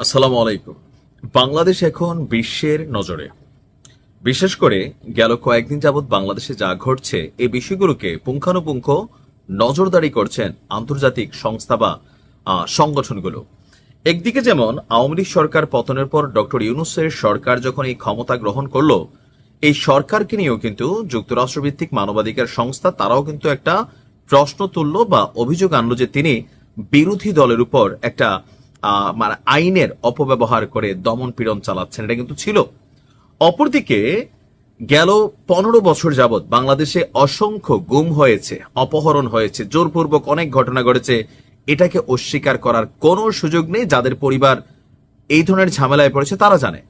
আসসালামু আলাইকুম। বাংলাদেশ এখন বিশ্বের নজরে। বিশেষ করে গেল কয়েকদিন যাবৎ বাংলাদেশে যা ঘটছে, এই বিষয়গুলোকে পুঙ্খানুপুঙ্খ নজরদারি করছেন আন্তর্জাতিক সংস্থা বা সংগঠনগুলো। একদিকে যেমন আওয়ামী লীগ সরকার পতনের পর ডক্টর ইউনুসের সরকার যখন এই ক্ষমতা গ্রহণ করল, এই সরকারকে নিয়েও কিন্তু যুক্তরাষ্ট্রভিত্তিক মানবাধিকার সংস্থা তারাও কিন্তু একটা প্রশ্ন তুললো বা অভিযোগ আনলো যে তিনি বিরোধী দলের উপর একটা মানে আইনের অপব্যবহার করে দমন পীড়ন চালাচ্ছেন। এটা কিন্তু ছিল। অপরদিকে গেল পনেরো বছর যাবৎ বাংলাদেশে অসংখ্য গুম হয়েছে, অপহরণ হয়েছে, জোরপূর্বক অনেক ঘটনা ঘটেছে। এটাকে অস্বীকার করার কোনো সুযোগ নেই। যাদের পরিবার এই ধরনের ঝামেলায় পড়েছে, তারা জানে।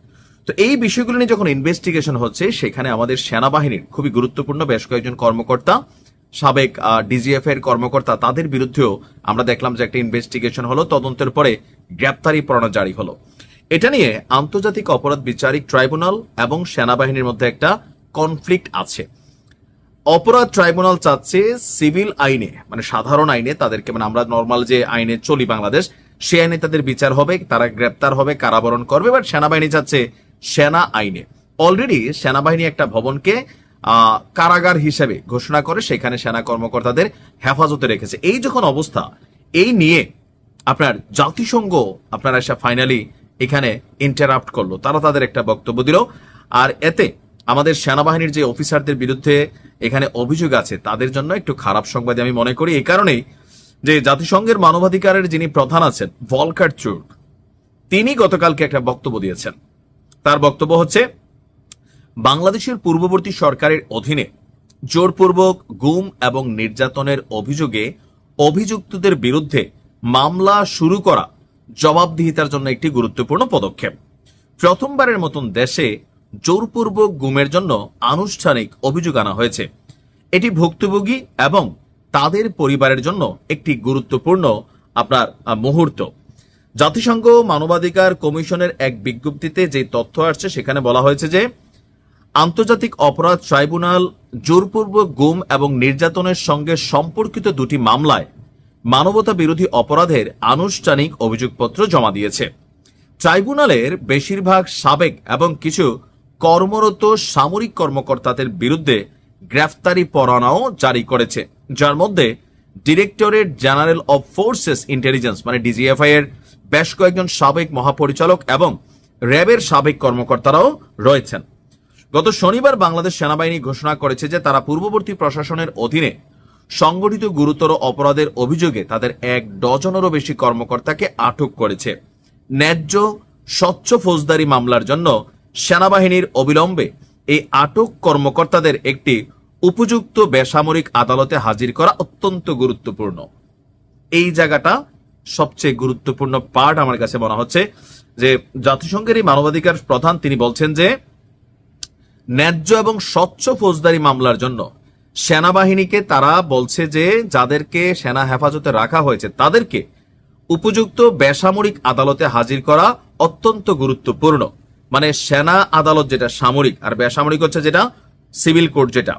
তো এই বিষয়গুলো নিয়ে যখন ইনভেস্টিগেশন হচ্ছে, সেখানে আমাদের সেনাবাহিনীর খুবই গুরুত্বপূর্ণ বেশ কয়েকজন কর্মকর্তা, সাবেক ডিজিএফ এর কর্মকর্তা, তাদের বিরুদ্ধেও আমরা দেখলাম যে একটা ইনভেস্টিগেশন হলো। তদন্তের পরে গ্রেপ্তারি পরোয়ানা জারি হলো। এটা নিয়ে আন্তর্জাতিক অপরাধ বিচারিক ট্রাইব্যুনাল এবং সেনাবাহিনীর মধ্যে একটা কনফ্লিক্ট আছে। অপরাধ ট্রাইব্যুনাল চাচ্ছে সিভিল আইনে মানে সাধারণ আইনে, তাদেরকে মানে আমরা নর্মাল যে আইনে চলি বাংলাদেশ সে আইনে তাদের বিচার হবে, তারা গ্রেপ্তার হবে, কারাবরণ করবে, বাট সেনাবাহিনী চাচ্ছে সেনা আইনে। অলরেডি সেনাবাহিনী একটা ভবনকে কারাগার হিসেবে ঘোষণা করে সেখানে সেনা কর্মকর্তাদের হেফাজতে রেখেছে। এই যখন অবস্থা, এই নিয়ে আপনার জাতিসংঘ আপনারা এসে ফাইনালি এখানে ইন্টারাপ্ট করল। তারা তাদের একটা বক্তব্য দিল। আর এতে আমাদের সেনাবাহিনীর যে অফিসারদের বিরুদ্ধে এখানে অভিযোগ আছে, তাদের জন্য একটু খারাপ সংবাদ আমি মনে করি। এই কারণেই যে জাতিসংঘের মানবাধিকারের যিনি প্রধান আছেন ভলকার চুর্ক তিনি গতকালকে একটা বক্তব্য দিয়েছেন। তার বক্তব্য হচ্ছে, বাংলাদেশের পূর্ববর্তী সরকারের অধীনে জোরপূর্বক গুম এবং নির্যাতনের অভিযোগে অভিযুক্তদের বিরুদ্ধে মামলা শুরু করা জবাবদিহিতার জন্য একটি গুরুত্বপূর্ণ পদক্ষেপ। প্রথমবারের মতন দেশে জোরপূর্বক গুমের জন্য আনুষ্ঠানিক অভিযোগ আনা হয়েছে। এটি ভুক্তভোগী এবং তাদের পরিবারের জন্য একটি গুরুত্বপূর্ণ আপনার মুহূর্ত। জাতিসংঘ মানবাধিকার কমিশনের এক বিজ্ঞপ্তিতে যে তথ্য আসছে, সেখানে বলা হয়েছে যে, আন্তর্জাতিক অপরাধ ট্রাইব্যুনাল জোরপূর্বক গুম এবং নির্যাতনের সঙ্গে সম্পর্কিত দুটি মামলায় মানবতা বিরোধী অপরাধের আনুষ্ঠানিক অভিযোগপত্র জমা দিয়েছে। ট্রাইব্যুনালের বেশিরভাগ সাবেক এবং কিছু কর্মরত সামরিক কর্মকর্তাদের বিরুদ্ধে গ্রেফতারি পরোয়ানাও জারি করেছে, যার মধ্যে directorate general of forces intelligence মানে ডিজিএফআই এর বেশ কয়েকজন সাবেক মহাপরিচালক এবং র্যাবের সাবেক কর্মকর্তারাও রয়েছেন। গত শনিবার বাংলাদেশ সেনাবাহিনী ঘোষণা করেছে যে তারা পূর্ববর্তী প্রশাসনের অধীনে সংগঠিত গুরুতর অপরাধের অভিযোগে তাদের এক ডজনেরও বেশি কর্মকর্তাকে আটক করেছে। ন্যায্য, স্বচ্ছ ফৌজদারি মামলার জন্য সেনাবাহিনীর অবিলম্বে এই আটক কর্মকর্তাদের একটি উপযুক্ত বেসামরিক আদালতে হাজির করা অত্যন্ত গুরুত্বপূর্ণ। এই জায়গাটা সবচেয়ে গুরুত্বপূর্ণ পার্ট আমার কাছে মনে হচ্ছে যে জাতিসংঘের এই মানবাধিকার প্রধান তিনি বলছেন যে, ন্যায্য এবং স্বচ্ছ ফৌজদারি মামলার জন্য সেনাবাহিনীকে তারা বলছে যে যাদেরকে সেনা হেফাজতে রাখা হয়েছে, তাদেরকে উপযুক্ত বেসামরিক আদালতে হাজির করা অত্যন্ত গুরুত্বপূর্ণ। মানে সেনা আদালত যেটা সামরিক, আর বেসামরিক হচ্ছে যেটা সিভিল কোর্ট যেটা।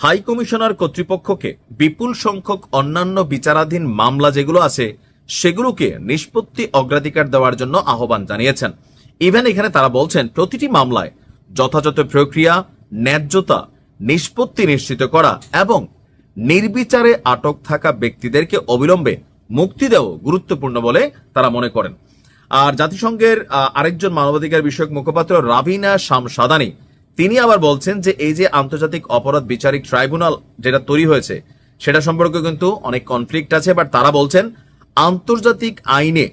হাই কমিশনার কর্তৃপক্ষকে বিপুল সংখ্যক অন্যান্য বিচারাধীন মামলা যেগুলো আছে, সেগুলোকে নিষ্পত্তি অগ্রাধিকার দেওয়ার জন্য আহ্বান জানিয়েছেন। ইভেন এখানে তারা বলছেন, প্রতিটি মামলায় যথাযথ প্রক্রিয়া, ন্যায্যতা নিষ্পত্তি নিশ্চিত করা এবং নির্বিচারে আটক থাকা ব্যক্তিদেরকে অবিলম্বে মুক্তি দেওয়া গুরুত্বপূর্ণ বলে তারা মনে করেন। আর জাতিসংঘের আরেকজন মানবাধিকার বিষয়ক মুখপাত্র রাবিনা শামসাদানি, তিনি আবার বলছেন যে এই যে আন্তর্জাতিক অপরাধ বিচারিক ট্রাইব্যুনাল যেটা তৈরি হয়েছে, সেটা সম্পর্কে কিন্তু অনেক কনফ্লিক্ট আছে বাট তারা বলছেন আন্তর্জাতিক আইনে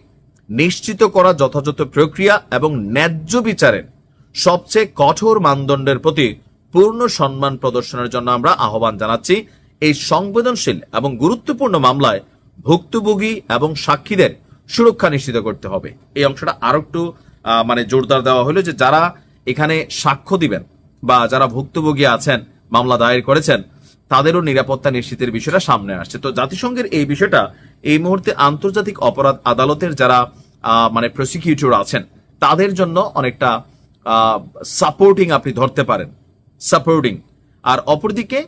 নিশ্চিত করা যথাযথ প্রক্রিয়া এবং ন্যায্য বিচারের সবচেয়ে কঠোর মানদণ্ডের প্রতি পূর্ণ সম্মান প্রদর্শনের জন্য আমরা আহ্বান জানাচ্ছি। এই সংবেদনশীল এবং গুরুত্বপূর্ণ মামলায় ভুক্তভোগী এবং সাক্ষীদের সুরক্ষা নিশ্চিত করতে হবে। এই অংশটা আরও একটু মানে জোরদার দেওয়া হলো যে যারা এখানে সাক্ষ্য দিবেন বা যারা ভুক্তভোগী আছেন, মামলা দায়ের করেছেন, তাদেরও নিরাপত্তা নিশ্চিতের বিষয়টা সামনে আসছে। তো জাতিসংঘের এই বিষয়টা এই মুহূর্তে আন্তর্জাতিক অপরাধ আদালতের যারা মানে প্রসিকিউটর আছেন, তাদের জন্য অনেকটা সাপোর্টিং আপনি ধরতে পারেন। সাপোর্টিং। আর অপরদিকে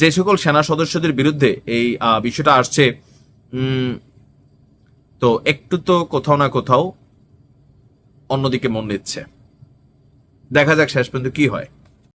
যে সকল সেনা সদস্যদের বিরুদ্ধে এই বিষয়টা আসছে তো একটু তো কোথাও না কোথাও অন্যদিকে মন নিচ্ছে দেখা যাক শেষ পর্যন্ত কি হয়।